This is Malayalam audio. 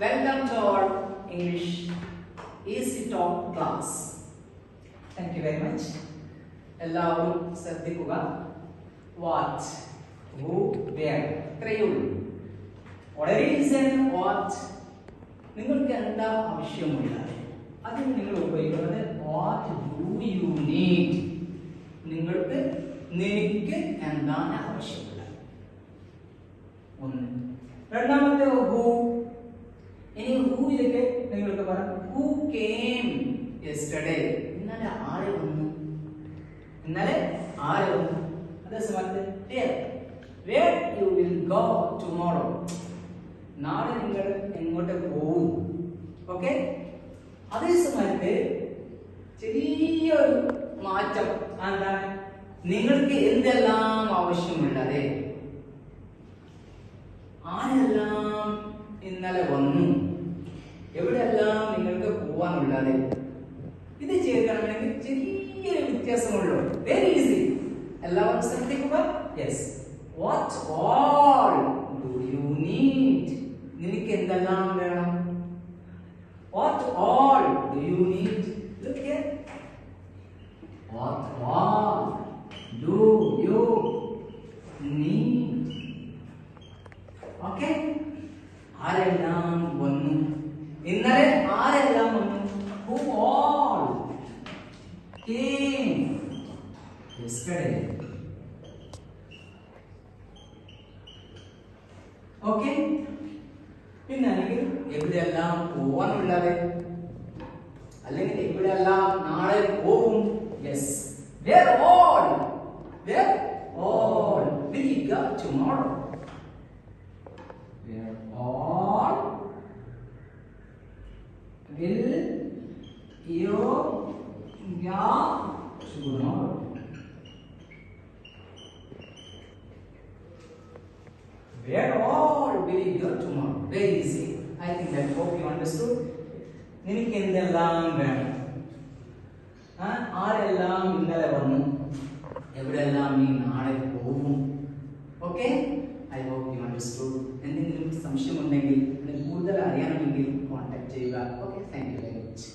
Welcome to our English Easy Talk class. Thank you very much എല്ലാവരും ശ്രദ്ധിക്കുക. വാട്ട് ഹു വേർ ഇത്രയേ ഉള്ളൂ വളരെ ഈസിയാണ് വാട്ട് നിങ്ങൾക്ക് എന്താ ആവശ്യമുള്ളത്? അതിന് നിങ്ങൾ ഉപയോഗിക്കുന്നത് വാട്ട് ഡു യു നീഡ് നിങ്ങൾക്ക് നിനക്ക് എന്താണ് ആവശ്യമുള്ളത്? ഒന്ന്. രണ്ടാമത്തെ ഹൂ ഇനി ഹൂയിലേക്ക് നിങ്ങൾക്ക് പറയാം ഹു കേം യെസ്റ്റർഡേ ഇന്നലെ ആര് വന്നു? ഇന്നലെ ആര് വന്നു? അതേ സമയത്ത് where you will go tomorrow നാളെ നിങ്ങൾ എങ്ങോട്ട് പോകും? ഓക്കെ അതേ സമയത്ത് ചെറിയൊരു മാറ്റം. എന്താണ് നിങ്ങൾക്ക് എന്തെല്ലാം ആവശ്യമുള്ളത് ആരെല്ലാം ഇന്നലെ വന്നു? എവിടെയെല്ലാം നിങ്ങൾക്ക് പോവാനുള്ളത്? ഇത് ചേർക്കണമെങ്കിൽ ചെറിയൊരു വ്യത്യാസമുള്ളൂ വെരി ഈസി എല്ലാവരും ശ്രദ്ധിക്കുക. Yes what all do you need നിനക്ക് എന്തെല്ലാം വേണം? What all do you need look here what all do you need okay ആരെല്ലാം ഇന്നലെ ആരെല്ലാം വന്നു? Who all came yesterday okay പിന്നെ അല്ലെങ്കിൽ എവിടെയെല്ലാം പോവാനുള്ളത് അല്ലെങ്കിൽ എവിടെയെല്ലാം നാളെ പോകും? Yes where all where all will go tomorrow will you go tomorrow. Where all will you go tomorrow? Very easy. I think I hope you understood. നിനക്ക് എന്തെല്ലാം വേണം one that develop okay thank you very